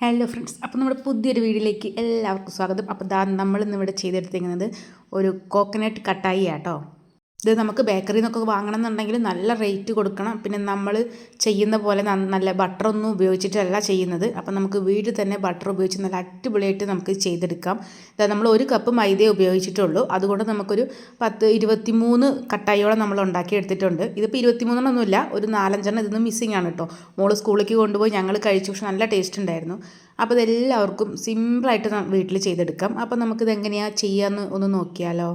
Hello friends അപ്പോൾ നമ്മുടെ പുതിയൊരു വീഡിയോയിലേക്ക് എല്ലാവർക്കും സ്വാഗതം. അപ്പോൾ ദാ നമ്മൾ ഇന്നിവിടെ ചെയ്തെടുത്തിരിക്കുന്നത് ഒരു കോക്കനട്ട് കട്ടായി ആട്ടോ ഇത് നമുക്ക് ബേക്കറിയിൽ നിന്നൊക്കെ വാങ്ങണം എന്നുണ്ടെങ്കിൽ നല്ല റേറ്റ് കൊടുക്കണം. പിന്നെ നമ്മൾ ചെയ്യുന്ന പോലെ നല്ല ബട്ടറൊന്നും ഉപയോഗിച്ചിട്ടല്ല ചെയ്യുന്നത്. അപ്പം നമുക്ക് വീട്ടിൽ തന്നെ ബട്ടർ ഉപയോഗിച്ച് നല്ല അടിപൊളിയായിട്ട് നമുക്ക് ചെയ്തെടുക്കാം. നമ്മൾ ഒരു കപ്പ് മൈദയെ ഉപയോഗിച്ചിട്ടുള്ളൂ. അതുകൊണ്ട് നമുക്കൊരു പത്ത് ഇരുപത്തി മൂന്ന് കട്ടായിയോളം നമ്മൾ ഉണ്ടാക്കി എടുത്തിട്ടുണ്ട് ഇതിപ്പോൾ ഇരുപത്തി മൂന്നെണ്ണമൊന്നുമില്ല ഒരു നാലഞ്ചെണ്ണം ഇതൊന്നും മിസ്സിങ് ആണ് കേട്ടോ. മോൾ സ്കൂളിലേക്ക് കൊണ്ടുപോയി ഞങ്ങൾ കഴിച്ചു പക്ഷെ നല്ല ടേസ്റ്റ് ഉണ്ടായിരുന്നു. അപ്പോൾ ഇതെല്ലാവർക്കും സിമ്പിളായിട്ട് വീട്ടിൽ ചെയ്തെടുക്കാം. അപ്പോൾ നമുക്കിത് എങ്ങനെയാണ് ചെയ്യാമെന്ന് ഒന്ന് നോക്കിയാലോ.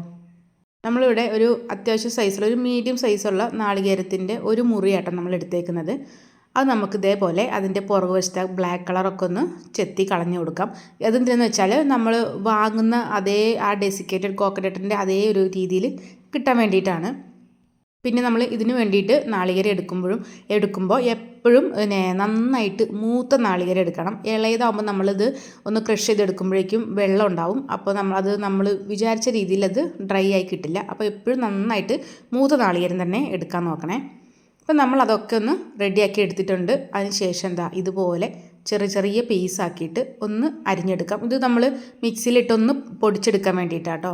നമ്മളിവിടെ ഒരു അത്യാവശ്യം സൈസുള്ള ഒരു മീഡിയം സൈസുള്ള നാളികേരത്തിന്റെ ഒരു മുറിയാട്ടം നമ്മൾ എടുത്തേക്കുന്നത് അത് നമുക്ക് ഇതേപോലെ അതിന്റെ പുറകു വശത്തെ ബ്ലാക്ക് കളറൊക്കെ ഒന്ന് ചെത്തി കളഞ്ഞു കൊടുക്കാം. അതെന്തിനെന്ന് വെച്ചാൽ നമ്മൾ വാങ്ങുന്ന അതേ ആ ഡെസിക്കേറ്റഡ് കോക്കനട്ടിന്റെ അതേ ഒരു രീതിയിൽ കിട്ടാൻ വേണ്ടിയിട്ടാണ്. പിന്നെ നമ്മൾ ഇതിന് വേണ്ടിയിട്ട് നാളികേരം എടുക്കുമ്പോഴും എടുക്കുമ്പോൾ എപ്പോഴും നന്നായിട്ട് മൂത്ത നാളികേരം എടുക്കണം. ഇളയതാകുമ്പോൾ നമ്മളിത് ഒന്ന് ക്രഷ് ചെയ്തെടുക്കുമ്പോഴേക്കും വെള്ളം ഉണ്ടാവും. അപ്പോൾ നമ്മൾ അത് നമ്മൾ വിചാരിച്ച രീതിയിൽ അത് ഡ്രൈ ആയി കിട്ടില്ല. അപ്പോൾ എപ്പോഴും നന്നായിട്ട് മൂത്ത നാളികേരം തന്നെ എടുക്കാൻ നോക്കണേ. അപ്പോൾ നമ്മൾ അതൊക്കെ ഒന്ന് റെഡിയാക്കി എടുത്തിട്ടുണ്ട്. അതിന് ശേഷം എന്താ ഇതുപോലെ ചെറിയ ചെറിയ പീസാക്കിയിട്ട് ഒന്ന് അരിഞ്ഞെടുക്കാം. ഇത് നമ്മൾ മിക്സിയിലിട്ടൊന്ന് പൊടിച്ചെടുക്കാൻ വേണ്ടിയിട്ടാട്ടോ.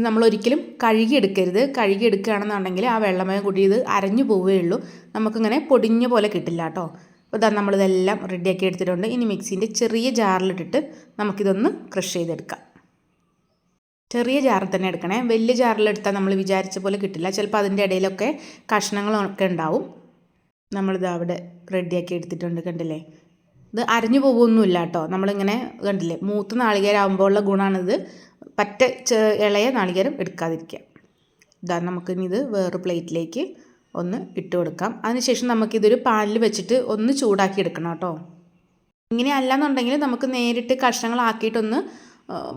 നമ്മൾ ഒരിക്കലും കഴുകിയെടുക്കരുത്. കഴുകിയെടുക്കുകയാണെന്നുണ്ടെങ്കിൽ ആ വെള്ളമയം കൂടി ഇത് അരഞ്ഞു പോവുകയുള്ളൂ നമുക്കിങ്ങനെ പൊടിഞ്ഞ പോലെ കിട്ടില്ല കേട്ടോ. അപ്പോൾ ഇതാ നമ്മളിതെല്ലാം റെഡിയാക്കി എടുത്തിട്ടുണ്ട്. ഇനി മിക്സീന്റെ ചെറിയ ജാറിലിട്ടിട്ട് നമുക്കിതൊന്ന് ക്രഷ് ചെയ്തെടുക്കാം. ചെറിയ ജാറിൽ തന്നെ എടുക്കണേ. വലിയ ജാറിലെടുത്താൽ നമ്മൾ വിചാരിച്ച പോലെ കിട്ടില്ല. ചിലപ്പോൾ അതിന്റെ ഇടയിലൊക്കെ കഷ്ണങ്ങളൊക്കെ ഉണ്ടാവും. നമ്മളിത് അവിടെ റെഡിയാക്കി എടുത്തിട്ടുണ്ട് കണ്ടില്ലേ? ഇത് അരഞ്ഞു പോകുമൊന്നുമില്ല കേട്ടോ. നമ്മളിങ്ങനെ കണ്ടില്ലേ? മൂത്ത നാളികേരാകുമ്പോൾ ഉള്ള ഗുണമാണിത്. പറ്റ ഇളയ നാളികേരം എടുക്കാതിരിക്കുക. ഇതാ നമുക്കിനി ഇത് വേറെ പ്ലേറ്റിലേക്ക് ഒന്ന് ഇട്ട് കൊടുക്കാം. അതിനുശേഷം നമുക്കിതൊരു പാനിൽ വെച്ചിട്ട് ഒന്ന് ചൂടാക്കി എടുക്കണം കേട്ടോ. ഇങ്ങനെ അല്ലാന്നുണ്ടെങ്കിൽ നമുക്ക് നേരിട്ട് കഷ്ണങ്ങളാക്കിയിട്ടൊന്ന്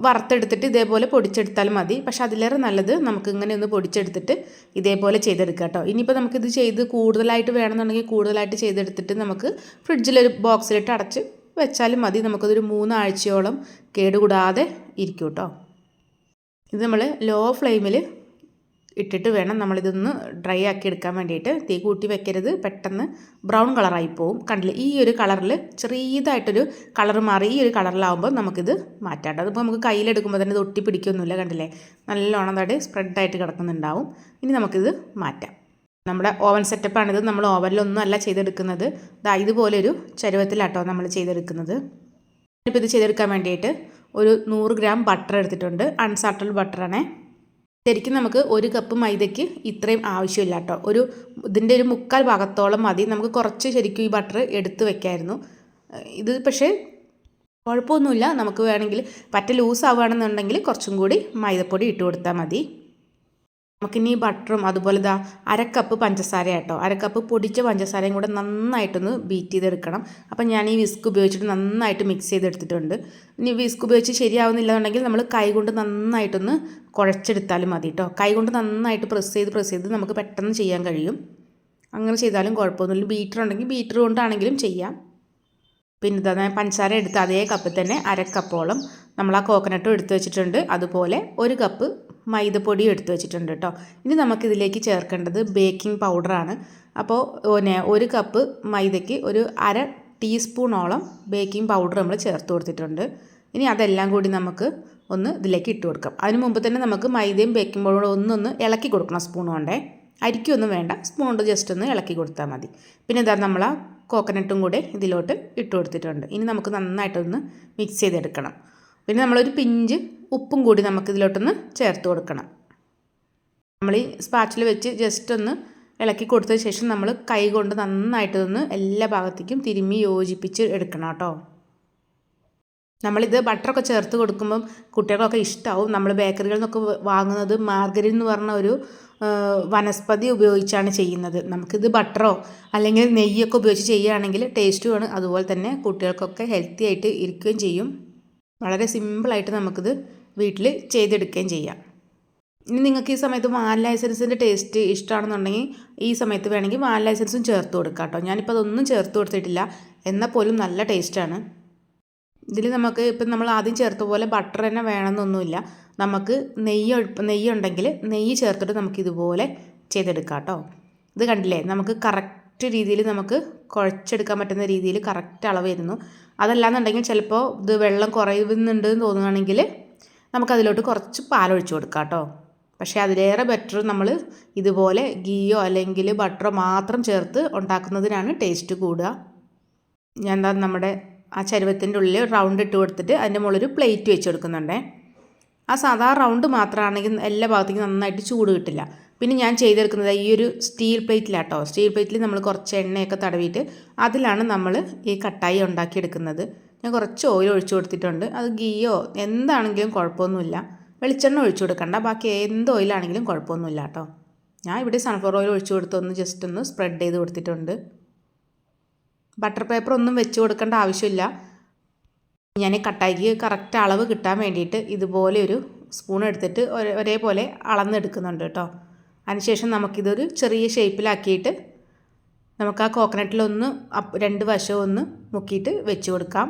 വറുത്തെടുത്തിട്ട് ഇതേപോലെ പൊടിച്ചെടുത്താലും മതി. പക്ഷെ അതിലേറെ നല്ലത് നമുക്ക് ഇങ്ങനെ ഒന്ന് പൊടിച്ചെടുത്തിട്ട് ഇതേപോലെ ചെയ്തെടുക്കാം കേട്ടോ. ഇനിയിപ്പോൾ നമുക്കിത് ചെയ്ത് കൂടുതലായിട്ട് വേണമെന്നുണ്ടെങ്കിൽ കൂടുതലായിട്ട് ചെയ്തെടുത്തിട്ട് നമുക്ക് ഫ്രിഡ്ജിലൊരു ബോക്സിലിട്ട് അടച്ച് വെച്ചാലും മതി. നമുക്കതൊരു മൂന്നാഴ്ചയോളം കേടുകൂടാതെ ഇരിക്കും കേട്ടോ. ഇത് നമ്മൾ ലോ ഫ്ലെയിമിൽ ഇട്ടിട്ട് വേണം നമ്മളിതൊന്ന് ഡ്രൈ ആക്കി എടുക്കാൻ വേണ്ടിയിട്ട്. തീ കൂട്ടി വെക്കരുത്. പെട്ടെന്ന് ബ്രൗൺ കളറായി പോവും. കണ്ടില്ല? ഈ ഒരു കളറിൽ ചെറിയതായിട്ടൊരു കളർ മാറി ഈ ഒരു കളറിലാവുമ്പോൾ നമുക്കിത് മാറ്റാം. അതിപ്പോൾ നമുക്ക് കയ്യിലെടുക്കുമ്പോൾ തന്നെ ഇത് ഒട്ടി പിടിക്കൊന്നുമില്ല കണ്ടില്ലേ? നല്ലോണം തടി സ്പ്രെഡായിട്ട് കിടക്കുന്നുണ്ടാവും. ഇനി നമുക്കിത് മാറ്റാം. നമ്മുടെ ഓവൻ സെറ്റപ്പാണിത് നമ്മൾ ഓവനിലൊന്നും അല്ല ചെയ്തെടുക്കുന്നത്. ഇതുപോലെ ഒരു ചരുവത്തിലാട്ടോ നമ്മൾ ചെയ്തെടുക്കുന്നത്. ഇപ്പോൾ ഇത് ചെയ്തെടുക്കാൻ വേണ്ടിയിട്ട് ഒരു നൂറ് ഗ്രാം ബട്ടർ എടുത്തിട്ടുണ്ട്. അൺസാൾട്ടഡ് ബട്ടറാണേ ശരിക്കും നമുക്ക് ഒരു കപ്പ് മൈദയ്ക്ക് ഇത്രയും ആവശ്യമില്ല കേട്ടോ. ഒരു ഇതിന്റെ ഒരു മുക്കാൽ ഭാഗത്തോളം മതി. നമുക്ക് കുറച്ച് ശരിക്കും ഈ ബട്ടർ എടുത്ത് വെക്കായിരുന്നു. ഇത് പക്ഷേ കുഴപ്പമൊന്നുമില്ല. നമുക്ക് വേണമെങ്കിൽ പറ്റ ലൂസ് ആവുകയാണെന്നുണ്ടെങ്കിൽ കുറച്ചും കൂടി മൈദപ്പൊടി ഇട്ട് കൊടുത്താൽ മതി. നമുക്കിനി ബട്ടറും അതുപോലെ ഇതാ അരക്കപ്പ് പഞ്ചസാര കേട്ടോ അരക്കപ്പ് പൊടിച്ച പഞ്ചസാരയും കൂടെ നന്നായിട്ടൊന്ന് ബീറ്റ് ചെയ്തെടുക്കണം. അപ്പം ഞാൻ ഈ വിസ്ക് ഉപയോഗിച്ചിട്ട് നന്നായിട്ട് മിക്സ് ചെയ്തെടുത്തിട്ടുണ്ട്. ഇനി വിസ്ക് ഉപയോഗിച്ച് ശരിയാവുന്നില്ല എന്നുണ്ടെങ്കിൽ നമ്മൾ കൈ കൊണ്ട് നന്നായിട്ടൊന്ന് കുഴച്ചെടുത്താലും മതി കേട്ടോ കൈ കൊണ്ട് നന്നായിട്ട് പ്രസ് ചെയ്ത് പ്രസ് ചെയ്ത് നമുക്ക് പെട്ടെന്ന് ചെയ്യാൻ കഴിയും. അങ്ങനെ ചെയ്താലും കുഴപ്പമൊന്നുമില്ല. ബീറ്റർ ഉണ്ടെങ്കിൽ ബീറ്റർ കൊണ്ടാണെങ്കിലും ചെയ്യാം. പിന്നെ ഇതാ പഞ്ചസാര എടുത്ത് അതേ കപ്പിൽ തന്നെ അരക്കപ്പോളം നമ്മൾ ആ കോക്കനട്ടും എടുത്ത് വെച്ചിട്ടുണ്ട്. അതുപോലെ ഒരു കപ്പ് മൈദപ്പൊടിയും എടുത്തു വെച്ചിട്ടുണ്ട് കേട്ടോ. ഇനി നമുക്കിതിലേക്ക് ചേർക്കേണ്ടത് ബേക്കിംഗ് പൗഡറാണ് അപ്പോൾ ഒരു കപ്പ് മൈദയ്ക്ക് ഒരു അര ടീസ്പൂണോളം ബേക്കിംഗ് പൗഡർ നമ്മൾ ചേർത്ത് കൊടുത്തിട്ടുണ്ട്. ഇനി അതെല്ലാം കൂടി നമുക്ക് ഒന്ന് ഇതിലേക്ക് ഇട്ട് കൊടുക്കാം. അതിന് മുമ്പ് തന്നെ നമുക്ക് മൈദയും ബേക്കിംഗ് പൗഡറും ഒന്നൊന്ന് ഇളക്കി കൊടുക്കണം സ്പൂൺ കൊണ്ടേ. അരിക്കൊന്നും വേണ്ട സ്പൂൺ കൊണ്ട് ജസ്റ്റ് ഒന്ന് ഇളക്കി കൊടുത്താൽ മതി. പിന്നെ ഇതാ നമ്മൾ ആ കോക്കനട്ടും കൂടെ ഇതിലോട്ട് ഇട്ട് കൊടുത്തിട്ടുണ്ട്. ഇനി നമുക്ക് നന്നായിട്ടൊന്ന് മിക്സ് ചെയ്തെടുക്കണം. പിന്നെ നമ്മളൊരു പിഞ്ച് ഉപ്പും കൂടി നമുക്കിതിലോട്ടൊന്ന് ചേർത്ത് കൊടുക്കണം. നമ്മൾ ഈ സ്പാച്ചിൽ വെച്ച് ജസ്റ്റ് ഒന്ന് ഇളക്കി കൊടുത്തതിന് ശേഷം നമ്മൾ കൈ കൊണ്ട് നന്നായിട്ടൊന്ന് എല്ലാ ഭാഗത്തേക്കും തിരുമ്മി യോജിപ്പിച്ച് എടുക്കണം കേട്ടോ. നമ്മളിത് ബട്ടറൊക്കെ ചേർത്ത് കൊടുക്കുമ്പം കുട്ടികൾക്കൊക്കെ ഇഷ്ടമാവും നമ്മൾ ബേക്കറികളിൽ നിന്നൊക്കെ വാങ്ങുന്നത് മാർഗരിൻ എന്ന് പറഞ്ഞ ഒരു വനസ്പതി ഉപയോഗിച്ചാണ് ചെയ്യുന്നത്. നമുക്കിത് ബട്ടറോ അല്ലെങ്കിൽ നെയ്യൊക്കെ ഉപയോഗിച്ച് ചെയ്യുകയാണെങ്കിൽ ടേസ്റ്റുമാണ് അതുപോലെ തന്നെ കുട്ടികൾക്കൊക്കെ ഹെൽത്തി ആയിട്ട് ഇരിക്കുകയും ചെയ്യും. വളരെ സിമ്പിളായിട്ട് നമുക്കിത് വീട്ടിൽ ചെയ്തെടുക്കുകയും ചെയ്യാം. ഇനി നിങ്ങൾക്ക് ഈ സമയത്ത് വാനില ലൈസൻസിന്റെ ടേസ്റ്റ് ഇഷ്ടമാണെന്നുണ്ടെങ്കിൽ ഈ സമയത്ത് വേണമെങ്കിൽ വാൻ ലൈസൻസും ചേർത്ത് കൊടുക്കാം കേട്ടോ. ഞാനിപ്പോൾ അതൊന്നും ചേർത്ത് കൊടുത്തിട്ടില്ല. എന്നാൽ പോലും നല്ല ടേസ്റ്റാണ് ഇതിൽ നമുക്ക് ഇപ്പം നമ്മൾ ആദ്യം ചേർത്ത പോലെ ബട്ടർ തന്നെ വേണമെന്നൊന്നുമില്ല. നമുക്ക് നെയ്യ് ഒഴി- നെയ്യ് ചേർത്തിട്ട് നമുക്ക് ഇതുപോലെ ചെയ്തെടുക്കാം കേട്ടോ. ഇത് കണ്ടില്ലേ? നമുക്ക് കറക്റ്റ് രീതിയിൽ നമുക്ക് കുഴച്ചെടുക്കാൻ പറ്റുന്ന രീതിയിൽ കറക്റ്റ് അളവ് വരുന്നു. അതല്ലാന്നുണ്ടെങ്കിൽ ചിലപ്പോൾ ഇത് വെള്ളം കുറയുന്നുണ്ട് എന്ന് തോന്നുകയാണെങ്കിൽ നമുക്കതിലോട്ട് കുറച്ച് പാലൊഴിച്ച് കൊടുക്കാം കേട്ടോ പക്ഷേ അതിലേറെ ബെറ്റർ നമ്മൾ ഇതുപോലെ ഗീയോ അല്ലെങ്കിൽ ബട്ടറോ മാത്രം ചേർത്ത് ഉണ്ടാക്കുന്നതിനാണ് ടേസ്റ്റ് കൂടുക. ഞാൻ എന്താ നമ്മുടെ ആ ചരുവത്തിന്റെ ഉള്ളിൽ റൗണ്ട് ഇട്ട് കൊടുത്തിട്ട് അതിന്റെ മുകളിൽ പ്ലേറ്റ് വെച്ച് കൊടുക്കുന്നുണ്ടേ. ആ സാധാ റൗണ്ട് മാത്രമാണെങ്കിൽ എല്ലാ ഭാഗത്തേക്കും നന്നായിട്ട് ചൂട് കിട്ടില്ല. പിന്നെ ഞാൻ ചെയ്തെടുക്കുന്നത് ഈ ഒരു സ്റ്റീൽ പ്ലേറ്റിലാട്ടോ. സ്റ്റീൽ പ്ലേറ്റിൽ നമ്മൾ കുറച്ച് എണ്ണയൊക്കെ തടവിയിട്ട് അതിലാണ് നമ്മൾ ഈ കട്ടായി ഉണ്ടാക്കിയെടുക്കുന്നത്. ഞാൻ കുറച്ച് ഓയിൽ ഒഴിച്ചു കൊടുത്തിട്ടുണ്ട്. അത് ഗീയോ എന്താണെങ്കിലും കുഴപ്പമൊന്നുമില്ല. വെളിച്ചെണ്ണ ഒഴിച്ചു കൊടുക്കണ്ട. ബാക്കി എന്ത് ഓയിലാണെങ്കിലും കുഴപ്പമൊന്നുമില്ല കേട്ടോ ഞാൻ ഇവിടെ സൺഫ്ലവർ ഓയിൽ ഒഴിച്ചു കൊടുത്ത് ഒന്ന് ജസ്റ്റ് ഒന്ന് സ്പ്രെഡ് ചെയ്ത് കൊടുത്തിട്ടുണ്ട്. ബട്ടർ പേപ്പർ ഒന്നും വെച്ച് കൊടുക്കേണ്ട ആവശ്യമില്ല. ഞാൻ ഈ കട്ടായിക്ക് കറക്റ്റ് അളവ് കിട്ടാൻ വേണ്ടിയിട്ട് ഇതുപോലെ ഒരു സ്പൂൺ എടുത്തിട്ട് ഒരേപോലെ അളന്നെടുക്കുന്നുണ്ട് കേട്ടോ. അതിനുശേഷം നമുക്കിതൊരു ചെറിയ ഷേപ്പിലാക്കിയിട്ട് നമുക്ക് ആ കോക്കനട്ടിലൊന്ന് രണ്ട് വശവും ഒന്ന് മുക്കിയിട്ട് വെച്ച് കൊടുക്കാം.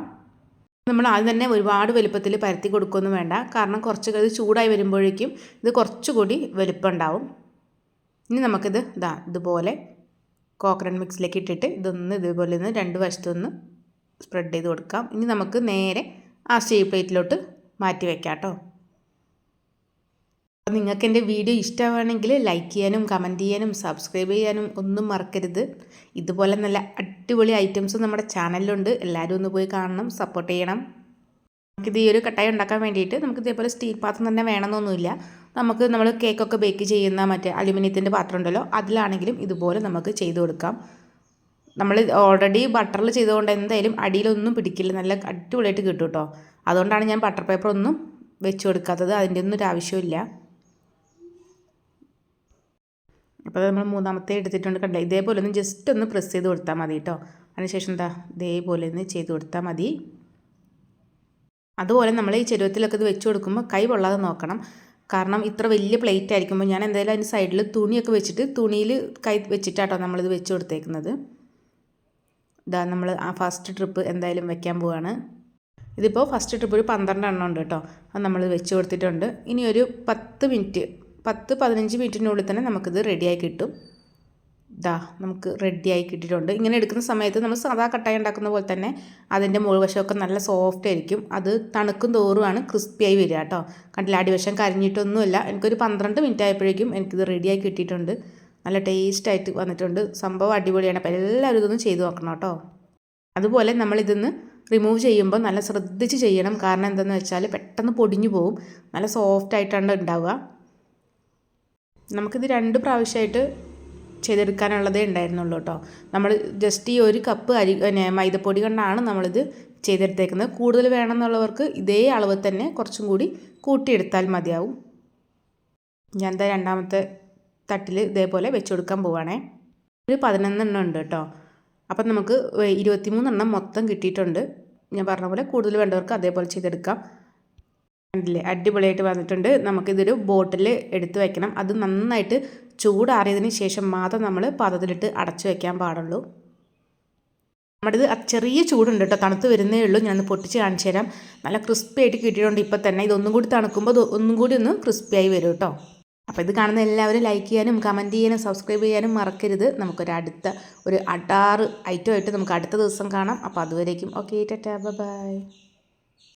നമ്മൾ ആദ്യം തന്നെ ഒരുപാട് വലുപ്പത്തിൽ പരത്തി കൊടുക്കുകയൊന്നും വേണ്ട. കാരണം കുറച്ച് ഇത് ചൂടായി വരുമ്പോഴേക്കും ഇത് കുറച്ചുകൂടി വലുപ്പം ഉണ്ടാവും ഇനി നമുക്കിത് ഇതാ ഇതുപോലെ കോക്കനട്ട് മിക്സിലേക്ക് ഇട്ടിട്ട് ഇതൊന്ന് ഇതുപോലെ ഒന്ന് രണ്ട് വശത്തൊന്ന് സ്പ്രെഡ് ചെയ്ത് കൊടുക്കാം. ഇനി നമുക്ക് നേരെ ആ സ്റ്റീ പ്ലേറ്റിലോട്ട് മാറ്റി വെക്കാം കേട്ടോ നിങ്ങൾക്ക് എന്റെ വീഡിയോ ഇഷ്ടമാണെങ്കിൽ ലൈക്ക് ചെയ്യാനും കമന്റ് ചെയ്യാനും സബ്സ്ക്രൈബ് ചെയ്യാനും ഒന്നും മറക്കരുത്. ഇതുപോലെ നല്ല അടിപൊളി ഐറ്റംസ് നമ്മുടെ ചാനലിലുണ്ട് എല്ലാവരും ഒന്ന് പോയി കാണണം സപ്പോർട്ട് ചെയ്യണം. നമുക്കിത് ഈ ഒരു കട്ടായി ഉണ്ടാക്കാൻ വേണ്ടിയിട്ട് നമുക്ക് ഇതേപോലെ സ്റ്റീൽ പാത്രം തന്നെ വേണമെന്നൊന്നുമില്ല. നമുക്ക് നമ്മൾ കേക്കൊക്കെ ബേക്ക് ചെയ്യുന്ന മറ്റേ അലുമിനിയത്തിന്റെ പാത്രം ഉണ്ടല്ലോ അതിലാണെങ്കിലും ഇതുപോലെ നമുക്ക് ചെയ്തു കൊടുക്കാം. നമ്മൾ ഓൾറെഡി ബട്ടറിൽ ചെയ്തുകൊണ്ട് എന്തായാലും അടിയിലൊന്നും പിടിക്കില്ല. നല്ല അടിപൊളിയായിട്ട് കിട്ടും കേട്ടോ. അതുകൊണ്ടാണ് ഞാൻ ബട്ടർ പേപ്പർ ഒന്നും വെച്ച് കൊടുക്കാത്തത്. അതിന്റെ ഒന്നും ഒരു ആവശ്യമില്ല അപ്പോൾ നമ്മൾ മൂന്നാമത്തെ എടുത്തിട്ടുണ്ട് കണ്ട? ഇതേപോലെ ഒന്ന് ജസ്റ്റ് ഒന്ന് പ്രസ് ചെയ്ത് കൊടുത്താൽ മതി കേട്ടോ അതിനുശേഷം എന്താ? ഇതേപോലെ ഒന്ന് ചെയ്ത് കൊടുത്താൽ മതി. അതുപോലെ നമ്മൾ ഈ ചെരുവത്തിലൊക്കെ ഇത് വെച്ച് കൊടുക്കുമ്പോൾ കൈ പൊള്ളാതെ നോക്കണം. കാരണം ഇത്ര വലിയ പ്ലേറ്റ് ആയിരിക്കുമ്പോൾ ഞാൻ എന്തായാലും അതിന്റെ സൈഡിൽ തുണിയൊക്കെ വെച്ചിട്ട് തുണിയിൽ കൈ വെച്ചിട്ടാട്ടോ നമ്മളിത് വെച്ച് കൊടുത്തേക്കുന്നത്. ഇതാ നമ്മൾ ആ ഫസ്റ്റ് ട്രിപ്പ് എന്തായാലും വെക്കാൻ പോവാണ്. ഇതിപ്പോൾ ഫസ്റ്റ് ട്രിപ്പ് ഒരു പന്ത്രണ്ട് എണ്ണം ഉണ്ട് കേട്ടോ അത് നമ്മൾ വെച്ച് കൊടുത്തിട്ടുണ്ട്. ഇനി ഒരു പത്ത് മിനിറ്റ് പത്ത് പതിനഞ്ച് മിനിറ്റിനുള്ളിൽ തന്നെ നമുക്കിത് റെഡിയായി കിട്ടും. ഇതാ നമുക്ക് റെഡിയായി കിട്ടിയിട്ടുണ്ട്. ഇങ്ങനെ എടുക്കുന്ന സമയത്ത് നമ്മൾ സാധാ കട്ടായി ഉണ്ടാക്കുന്ന പോലെ തന്നെ അതിന്റെ മുഴുവശമൊക്കെ നല്ല സോഫ്റ്റ് ആയിരിക്കും. അത് തണുക്കും തോറുമാണ് ക്രിസ്പിയായി വരിക കേട്ടോ. കണ്ടില്ല അടിവശം കരിഞ്ഞിട്ടൊന്നുമില്ല. എനിക്കൊരു പന്ത്രണ്ട് മിനിറ്റ് ആയപ്പോഴേക്കും എനിക്കിത് റെഡിയായി കിട്ടിയിട്ടുണ്ട്. നല്ല ടേസ്റ്റ് ആയിട്ട് വന്നിട്ടുണ്ട്. സംഭവം അടിപൊളിയാണ്. അപ്പോൾ എല്ലാവരും ഇതൊന്നും ചെയ്തു നോക്കണം കേട്ടോ. അതുപോലെ നമ്മളിതൊന്ന് റിമൂവ് ചെയ്യുമ്പോൾ നല്ല ശ്രദ്ധിച്ച് ചെയ്യണം. കാരണം എന്താണെന്ന് വെച്ചാൽ പെട്ടെന്ന് പൊടിഞ്ഞു പോകും നല്ല സോഫ്റ്റ് ആയിട്ടാണ് ഉണ്ടാവുക. നമുക്കിത് രണ്ട് പ്രാവശ്യമായിട്ട് ചെയ്തെടുക്കാനുള്ളതേ ഉണ്ടായിരുന്നുള്ളൂ കേട്ടോ. നമ്മൾ ജസ്റ്റ് ഈ ഒരു കപ്പ് അരി പിന്നെ മൈദപ്പൊടി കൊണ്ടാണ് നമ്മളിത് ചെയ്തെടുത്തേക്കുന്നത്. കൂടുതൽ വേണമെന്നുള്ളവർക്ക് ഇതേ അളവ് തന്നെ കുറച്ചും കൂടി കൂട്ടിയെടുത്താൽ മതിയാവും. ഞാൻ എന്താ രണ്ടാമത്തെ തട്ടിൽ ഇതേപോലെ വെച്ച് കൊടുക്കാൻ പോവുകയാണേ ഒരു പതിനൊന്നെണ്ണം ഉണ്ട് കേട്ടോ. അപ്പം നമുക്ക് ഇരുപത്തിമൂന്നെണ്ണം മൊത്തം കിട്ടിയിട്ടുണ്ട്. ഞാൻ പറഞ്ഞ പോലെ കൂടുതൽ വേണ്ടവർക്ക് അതേപോലെ ചെയ്തെടുക്കാം. കണ്ടില്ലേ? അടിപൊളിയായിട്ട് വന്നിട്ടുണ്ട്. നമുക്കിതൊരു ബോട്ടിൽ എടുത്തു വയ്ക്കണം അത് നന്നായിട്ട് ചൂടാറിയതിന് ശേഷം മാത്രം നമ്മൾ പാത്രത്തിലിട്ട് അടച്ചു വയ്ക്കാൻ പാടുള്ളൂ. നമ്മുടെ ഇത് ചെറിയ ചൂടുണ്ട് കേട്ടോ. തണുത്ത് വരുന്നേ ഉള്ളൂ. ഞാനൊന്ന് പൊട്ടിച്ച് കാണിച്ചു തരാം. നല്ല ക്രിസ്പി ആയിട്ട് കിട്ടിയിട്ടുണ്ട് ഇപ്പം തന്നെ. ഇതൊന്നും കൂടി തണുക്കുമ്പോൾ ഒന്നും കൂടി ഒന്ന് ക്രിസ്പി ആയി വരും കേട്ടോ. അപ്പോൾ ഇത് കാണുന്ന എല്ലാവരും ലൈക്ക് ചെയ്യാനും കമന്റ് ചെയ്യാനും സബ്സ്ക്രൈബ് ചെയ്യാനും മറക്കരുത്. നമുക്കൊരു അടുത്ത ഒരു അടാറ് ഐറ്റമായിട്ട് നമുക്ക് അടുത്ത ദിവസം കാണാം. അപ്പോൾ അതുവരേക്കും. Okay tata. ബൈ.